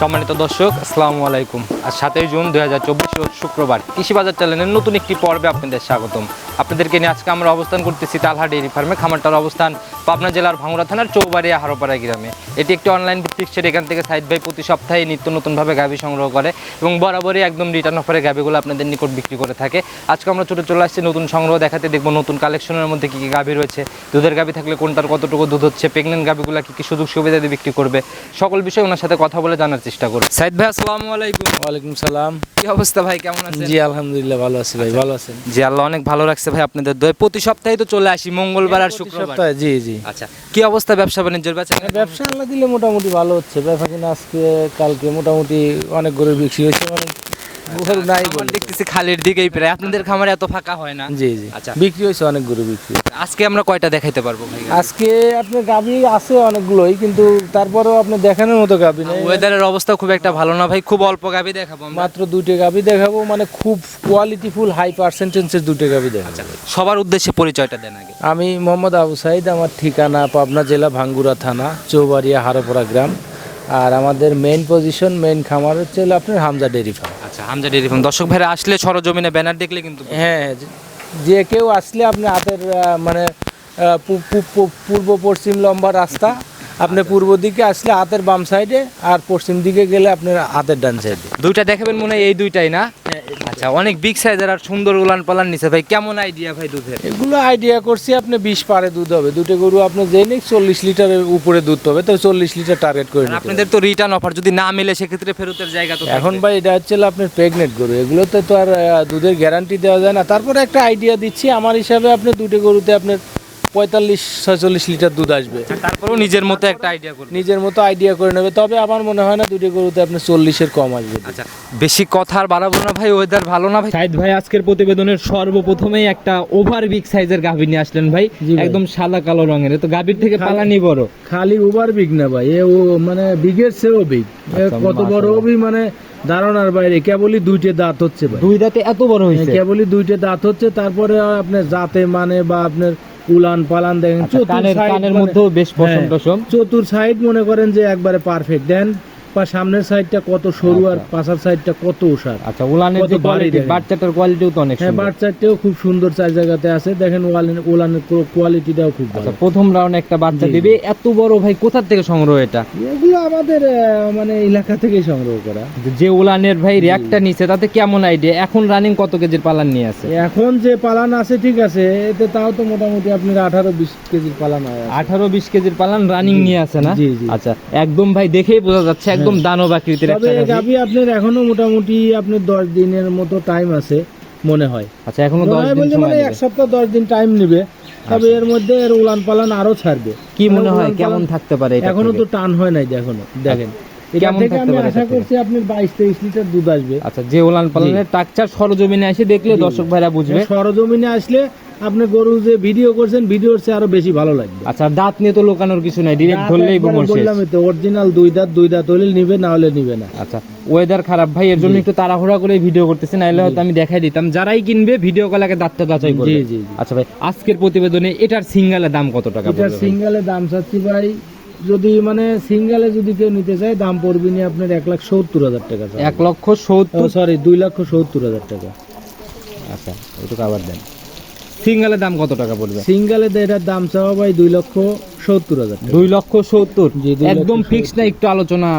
সম্মানিত দর্শক, আসসালামু আলাইকুম। আর সাতই জুন দু হাজার চব্বিশ শুক্রবার। কৃষি বাজার চ্যানেলের নতুন একটি পর্বে আপনাদের স্বাগতম। আপনাদেরকে নিয়ে আজকে আমরা অবস্থান করতেছি তালহা ডেইরি ফার্মে খামারটার অবস্থান পাবনা জেলার ভাঙড়া থানার চৌবাড়িয়া হারোপাড়া গ্রামে। এটি একটি অনলাইন ভিত্তিক সেট এখান থেকে সাইড ভাই প্রতি সপ্তাহে নিত্য নতুনভাবে গাভী সংগ্রহ করে এবং বরাবরই একদম রিটার্ন অফারে গাভীগুলো আপনাদের নিকট বিক্রি করে থাকে। আজকে আমরা ছোটো চলে আসছি নতুন সংগ্রহ দেখাতে দেখব নতুন কালেকশনের মধ্যে কী কী গাভী রয়েছে দুধের গাভী থাকলে কোনটার কতটুকু দুধ হচ্ছে প্রেগনেন্ট গাভীগুলো কী কী সুযোগ সুবিধা দিয়ে বিক্রি করবে সকল বিষয়ে ওনার সাথে কথা বলে জানার চেষ্টা করব। সাইদ ভাই আসসালামু আলাইকুম। ওয়ালাইকুম সালাম। কি অবস্থা ভাই কেমন আছেন? জি আলহামদুলিল্লাহ ভালো আছি ভাই ভালো আছেন। জি আল্লাহ অনেক ভালো রাখছে। ভাই আপনাদের দয় প্রতি সপ্তাহে তো চলে আসি মঙ্গলবার আর শুক্রবার। সপ্তাহে জি জি। আচ্ছা কি অবস্থা ব্যবসা বাণিজ্যের? বেচা ব্যবসা আল্লাহ দিলে মোটামুটি ভালো হচ্ছে। ব্যবসা কিনা আজকে কালকে মোটামুটি অনেক গরু বিক্রি হয়েছে মানে গরু নাই আমার দেখতেছি খালের দিকেই প্রায়। আপনাদের খামারে এত ফাঁকা হয় না? জি জি। আচ্ছা। বিক্রি হয়েছে অনেক গরু বিক্রি। আজকে আমরা কয়টা দেখাইতে পারব ভাই? আজকে আপনার গাবি আছে অনেকগুলোই কিন্তু তারপরেও আপনি দেখানোর মতো গাবি নেই। ওয়েদারের অবস্থা খুব একটা ভালো না ভাই। খুব অল্প গাবি দেখাবো আমরা। মাত্র দুইটা গাবি দেখাবো মানে খুব কোয়ালিটিফুল হাই পার্সেন্টেজের দুইটা গাবি দেখাবো। সবার উদ্দেশ্যে পরিচয়টা দেন আগে। আমি মোহাম্মদ আবু সাইদ আমার ঠিকানা পাবনা জেলা ভাঙ্গুরা থানা চৌবাড়িয়া হারোপাড়া গ্রাম। আর আমাদের মেইন পজিশন মেইন খামার হচ্ছে হলো আপনার হামজা ডেরি ফার্ম আচ্ছা হামজা ডেয়ারি ফার্ম। দর্শক ভাইরা আসলে সরজমিনে ব্যানার দেখলে কিন্তু হ্যাঁ যে- কেউ আসলে আপনি হাতের মানে পূর্ব পশ্চিম লম্বা রাস্তা আপনি পূর্ব দিকে আসলে হাতের বাম সাইডে আর পশ্চিম দিকে গেলে আপনার হাতের ডান সাইডে। দুইটা দেখাবেন মনে হয় এই দুইটাই না? আচ্ছা অনেক বিগ সাইজের আর সুন্দর উলান পালান নিছে ভাই। কেমন আইডিয়া ভাই দুধের? এগুলো আইডিয়া করছি আপনি বিশ পারে দুধ হবে। দুটো গরু আপনি নিক চল্লিশ লিটারের উপরে দুধ হবে তো চল্লিশ লিটার টার্গেট করে আপনাদের তো রিটার্ন অফার যদি না মিলে সেক্ষেত্রে ফেরতের জায়গা তো এখন ভাই এটা হচ্ছে আপনার প্রেগনেন্ট গরু। এগুলোতে তো আর দুধের গ্যারান্টি দেওয়া যায় না। তারপরে একটা আইডিয়া দিচ্ছি। আমার হিসাবে আপনি দুটো গরুতে আপনার পঁয়তাল্লিশ ছয়চল্লিশ লিটার দুধ আসবে। তারপরেও নিজের মতো একটা আইডিয়া করবে নিজের মতো আইডিয়া করে নেবে। তবে আমার মনে হয় না দুটো গরুতে আপনার চল্লিশের কম আসবে। আচ্ছা বেশি কথা আর বাড়াবো না ভাই ওয়েদার ভালো না ভাই? সাইদ ভাই আজকের প্রতিবেদনের সর্বপ্রথমেই একটা ওভার বিগ সাইজের গাভী নিয়ে আসলেন ভাই। একদম সাদা কালো রঙের। তো গাভীর থেকে পালানি বড়। খালি ওভার বিগ না ভাই এ ও মানে বিগের চেয়েও বিগ আচ্ছা, কত বড়। হবি মানে ধারণার বাইরে কেবলই দুইটে দাঁত হচ্ছে ভাই। দুই দাঁতে এত বড় হয়েছে? কেবলই দুইটে দাঁত হচ্ছে তারপরে আপনার জাতে মানে বা আপনার উলান পালান দেখেন আচ্ছা, চতুর কানের কানের মধ্যেও বেশ পশম হ্যাঁ, চতুর সাইড মনে করেন যে একবারে পারফেক্ট দেন বা সামনের সাইডটা কত সরু আর পাশার সাইডটা কত ওষার আচ্ছা উলানের কত যে কোয়ালিটি বাচ্চাটার কোয়ালিটিও তো অনেক হ্যাঁ বাচ্চাটাও খুব সুন্দর চার জায়গাতে আছে। দেখেন ওয়ালের ওলানের কোয়ালিটিটাও খুব ভালো। আচ্ছা প্রথম রাউন্ডে একটা বাচ্চা দিবে। এত বড় ভাই কোথা থেকে সংগ্রহ এটা? এগুলো আমাদের মানে এলাকা থেকেই সংগ্রহ করা। যে উলানের ভাই র্যাকটা নিচে তাতে কেমন আইডিয়া এখন রানিং কত কেজির পালান নিয়ে আছে? এখন যে পালান আছে ঠিক আছে এতে তাও তো মোটামুটি আপনার আঠারো বিশ কেজির পালান আঠারো বিশ কেজির পালান রানিং নিয়ে আছে না। আচ্ছা একদম ভাই দেখেই বোঝা যাচ্ছে একদম দানব আকৃতির একটা গাভী। আপনার এখনও মোটামুটি আপনার দশ দিনের মতো টাইম আছে মনে হয়। আচ্ছা এখনও দশ মনে হয় দিন সময় মানে এক সপ্তাহ দশ দিন টাইম নেবে। তবে এর মধ্যে এর উলান পালান আরও ছাড়বে। কি মনে মানে হয়? কেমন থাকতে পারে এটা এখনও তো টান হয় নাই এখনও দেখেন। কেমন থাকতে আমি পারে আশা করছি আপনার বাইশ তেইশ লিটার দুধ আসবে। আচ্ছা যে উলান পালানের টাকচার সরজমিনে এসে দেখলে দর্শক ভাইরা বুঝবে। সরজমিনে আসলে আপনি গরু যে ভিডিও করছেন ভিডিওর চেয়ে আরও বেশি ভালো লাগবে। আচ্ছা দাঁত নিয়ে তো লোকানোর কিছু নাই ডিরেক্ট ধরলেই শেষ। বললামই তো অরিজিনাল দুই দাঁত দুই দাঁত হলে নিবে না হলে নিবে না। আচ্ছা ওয়েদার খারাপ ভাই এর জন্য একটু তাড়াহুড়া করে ভিডিও করতেছি নাইলে হয়তো আমি দেখাই দিতাম। যারাই কিনবে ভিডিও কল আগে দাঁতটা যাচাই করবে। জি, জি। আচ্ছা ভাই আজকের প্রতিবেদনে এটার সিঙ্গেলের দাম কত টাকা এটা পড়বে ভাই? সিঙ্গেলে দাম চাচ্ছি ভাই যদি মানে সিঙ্গেলে যদি কেউ নিতে চায় দাম পড়বে নি আপনার এক লাখ সত্তর হাজার টাকা এক লক্ষ সত্তর? সরি দুই লক্ষ সত্তর হাজার টাকা। আচ্ছা একটু আবার দেন। সিঙ্গেলের দাম কত টাকা পড়বে? সিঙ্গেলের এটার দাম চাওয়া ভাই দুই লক্ষ সত্তর হাজার দুই লক্ষ সত্তর। একদম ফিক্স না একটু আলোচনা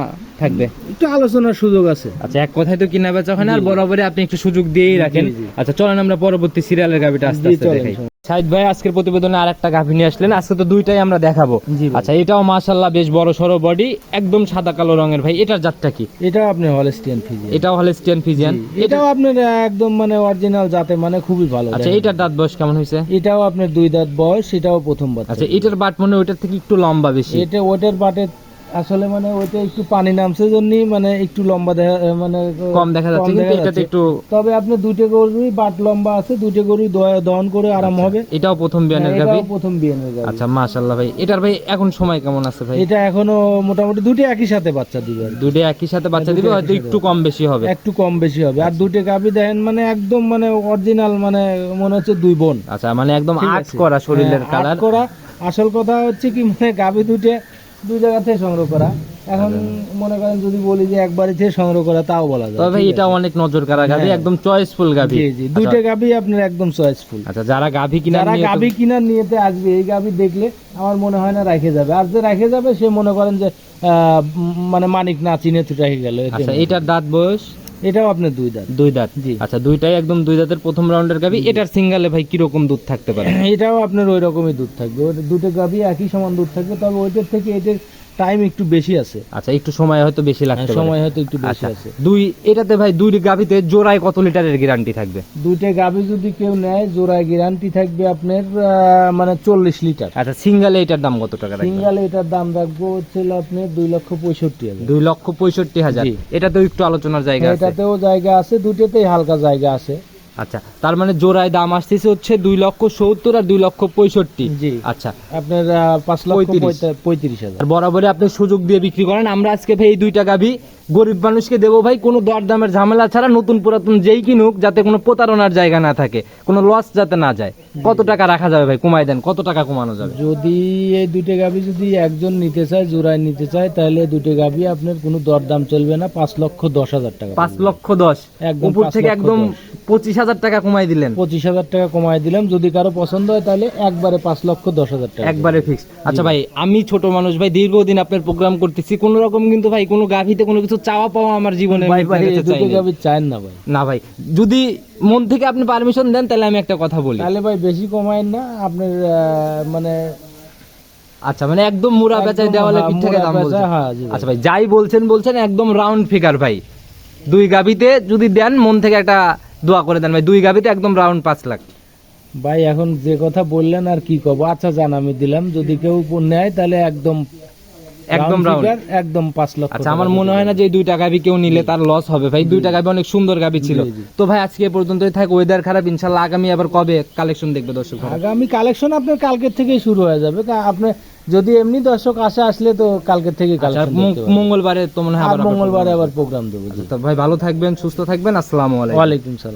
থাকবে? একটু আলোচনার সুযোগ আছে। আচ্ছা এক কথায় তো কিনা বেচা হয় না আর বরাবরই আপনি একটু সুযোগ দিয়েই রাখেন। আচ্ছা চলেন আমরা পরবর্তী সিরিয়ালের গাভিটা আস্তে আস্তে দেখাই। সাইদ ভাই আজকের প্রতিবেদনে আর একটা গাভি নিয়ে আসলেন। আজকে তো দুইটাই আমরা দেখাবো। আচ্ছা এটাও মাশাল্লাহ বেশ বড় সড়ো বডি একদম সাদা কালো রঙের। ভাই এটার জাতটা কি? এটাও আপনি হলস্টিয়ান ফিজি এটাও হলেস্টিয়ান ফিজিয়ান এটাও আপনার একদম মানে অরিজিনাল জাতে মানে খুবই ভালো আচ্ছা। এটার দাঁত বয়স কেমন হয়েছে? এটাও আপনার দুই দাঁত বয়স এটাও প্রথম বাচ্চা। আচ্ছা এটার বাট মনে ওইটার থেকে একটু লম্বা বেশি। এটা ওটার বাটে আসলে মানে ওইটা একটু পানি নামছে জন্যই মানে একটু লম্বা দেখা মানে কম দেখা যাচ্ছে কিন্তু এটাতে একটু তবে আপনি দুইটা গরুই বাট লম্বা আছে দুইটা গরুই দহন করে আরাম হবে। এটাও প্রথম বিয়ানের হ্যাঁ, গাভি? এটাও প্রথম বিয়ানের গাভি। আচ্ছা মাশাল্লাহ ভাই এটার ভাই এখন সময় কেমন আছে ভাই? এটা এখনও মোটামুটি দুটো একই সাথে বাচ্চা দিবে দুটো একই সাথে বাচ্চা দিবে হয়তো একটু কম বেশি হবে। একটু কম বেশি হবে। আর দুটো গাভি দেখেন মানে একদম মানে অরিজিনাল মানে মনে হচ্ছে দুই বোন। আচ্ছা মানে একদম আট করা শরীরের হ্যাঁ, কালার করা। আসল কথা হচ্ছে কি মানে গাভি দুইটা দুই জায়গা থেকে সংগ্রহ করা। এখন মনে করেন যদি বলি যে একবারে থেকে সংগ্রহ করা তাও বলা যায়। তবে এটা অনেক নজর কারা গাভি হ্যাঁ। একদম চয়েসফুল? গাভি। জি জি। দুইটা গাবি আপনার একদম চয়েসফুল আচ্ছা যারা গাভি কিনা যারা গাবি কিনার নিয়েতে আসবে এই গাবি দেখলে আমার মনে হয় না রাখে যাবে। আর যে রাখে যাবে সে মনে করেন যে আহ, মানে মানিক না চিনে তো রেখে গেল। আচ্ছা এটার দাঁত বয়স? এটাও আপনার দুই দাঁত। দুই দাঁত। জি। আচ্ছা দুইটাই একদম দুই দাঁতের প্রথম রাউন্ডের গাভি। এটার সিঙ্গালে ভাই কীরকম দুধ থাকতে পারে? এটাও আপনার ওই রকমই দুধ থাকবে। ওই দুটো গাবি একই সমান দুধ থাকবে তবে ওইটার থেকে এটার টাইম একটু বেশি আছে। আচ্ছা একটু সময় হয়তো বেশি লাগতে পারে। সময় হয়তো একটু বেশি আচ্ছা। আছে। দুই এটাতে ভাই দুই গাভিতে জোড়ায় কত লিটারের গ্যারান্টি থাকবে? দুইটা গাবি যদি কেউ নেয় জোড়ায় গ্যারান্টি থাকবে আপনার মানে চল্লিশ লিটার। আচ্ছা সিঙ্গালে এটার দাম কত টাকা সিঙ্গাল এটার দাম রাখব হচ্ছে আপনার দুই লক্ষ পঁয়ষট্টি হাজার। দুই লক্ষ পঁয়ষট্টি হাজার। এটাতেও একটু আলোচনার জায়গা আছে। এটাতেও জায়গা আছে দুটোতেই হালকা জায়গা আছে। আচ্ছা তার মানে জোড়ায় দাম আসতেছে হচ্ছে দুই লক্ষ সত্তর আর দুই লক্ষ পঁয়ষট্টি। জি। আচ্ছা। আপনার পাঁচ লক্ষ পঁয়ত্রিশ। পঁয়তা- পঁয়ত্রিশ হাজার। বরাবরই আপনি সুযোগ দিয়ে বিক্রি করেন। আমরা আজকে ভাই এই দুইটা গাভি গরিব মানুষকে দেবো ভাই কোনো দরদামের ঝামেলা ছাড়া নতুন পুরাতন যেই কিনুক যাতে কোনো প্রতারণার জায়গা না থাকে কোনো লস যাতে না যায়। কত টাকা রাখা যাবে ভাই? কমাই দেন কত টাকা কমানো যাবে? যদি এই দুটো গাভি যদি একজন নিতে চায় জোড়ায় নিতে চায় তাহলে দুটো গাভি আপনার কোনো দরদাম চলবে না পাঁচ লক্ষ দশ হাজার টাকা পাঁচ লক্ষ দশ? একদম উপর থেকে একদম পঁচিশ হাজার টাকা কমাই দিলেন। পঁচিশ হাজার টাকা কমায় দিলাম যদি কারও পছন্দ হয় তাহলে একবারে পাঁচ লক্ষ দশ হাজার টাকা একবারে ফিক্স আচ্ছা ভাই আমি ছোট মানুষ ভাই দীর্ঘদিন আপনার প্রোগ্রাম করতেছি কোনো রকম কিন্তু ভাই কোনো গাভিতে কোনো কিছু চাওয়া পাওয়া আমার জীবনে ভাই ভাই না ভাই। না ভাই যদি মন থেকে আপনি পারমিশন দেন তাহলে আমি একটা কথা বলি। তাহলে ভাই বেশি কমায় না আপনার মানে আচ্ছা মানে একদম মুড়া একদম, বেচায় দেওয়ালে হ্যাঁ, পিঠ থেকে দাম বলছেন। হ্যাঁ, জি আচ্ছা ভাই যাই বলছেন বলছেন একদম রাউন্ড ফিগার ভাই। দুই গাবিতে যদি দেন মন থেকে একটা দোয়া করে দেন ভাই। দুই গাবিতে একদম রাউন্ড পাঁচ লাখ। ভাই এখন যে কথা বললেন আর কি কব আচ্ছা জান আমি দিলাম। যদি কেউ নেয় তাহলে একদম একদম রাউন্ড একদম পাঁচ লক্ষ আচ্ছা আমার মনে হয় না যে এই দুইটা গাবি কেউ নিলে তার লস হবে। ভাই দুইটা গাবি অনেক সুন্দর গাবি ছিল। তো ভাই আজকে পর্যন্তই থাক। ওয়েদার খারাপ ইনশাল্লাহ আগামী আবার কবে কালেকশন দেখবে দর্শক আগামী কালেকশন আপনার কালকের থেকেই শুরু হয়ে যাবে। আপনি যদি এমনি দর্শক আসে আসলে তো কালকের থেকে আচ্ছা মঙ্গলবারে তো মনে হয় আবার মঙ্গলবারে আবার প্রোগ্রাম দেবো তো ভাই ভালো থাকবেন সুস্থ থাকবেন। আসসালামু আলাইকুম। ওয়ালাইকুম সালাম।